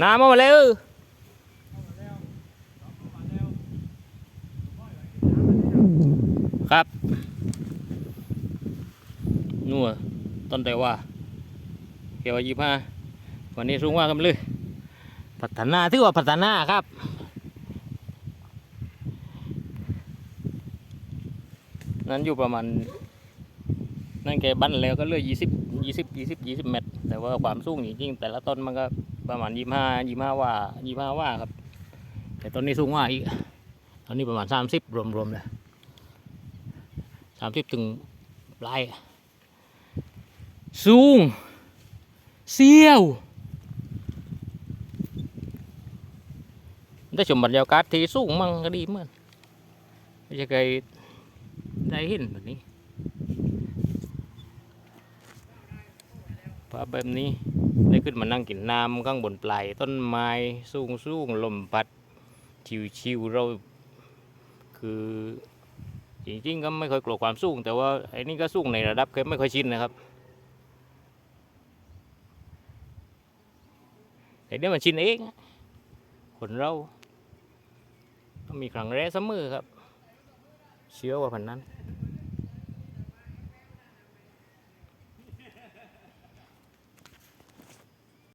น้ำมาแล้วครับนัวต้นแต่ว่าเกี่ยวยี่ห้าวันนี้สูงว่ากันเลยพัฒนาถือว่าพัฒนาครับนั้นอยู่ประมาณนั่นแกบั้นแล้วก็เลยยี่สิบ ยี่สิบยี่สิบยี่สิบเมตร แต่ว่าความสูงจริงๆแต่ละต้นมันก็ประมาณยี่ห้ายี่ห้าว่ายี่ห้าว่าครับ แต่ต้นนี้สูงกว่าอีกตอนนี้ประมาณสามสิบรวมๆเลยสามสิบถึงปลายสูงเสียวได้ชมบรรยากาศที่สูงมั่งก็ดีเหมือนไม่ใช่เคยได้เห็นแบบนี้ ภาพแบบนี้ได้ขึ้นมานั่งกินน้ำข้างบนปลายต้นไม้สูงสูงลมพัด ชิวๆเราคือจริงๆก็ไม่ค่อยกลัวความสูง แต่ว่าไอ้นี่ก็สูงในระดับแค่ไม่ค่อยชินนะครับแต่เดี๋ยวมันชินเองคนเราต้องมีครั้งแรกเสมอครับ เชื่อว่าพันนั้น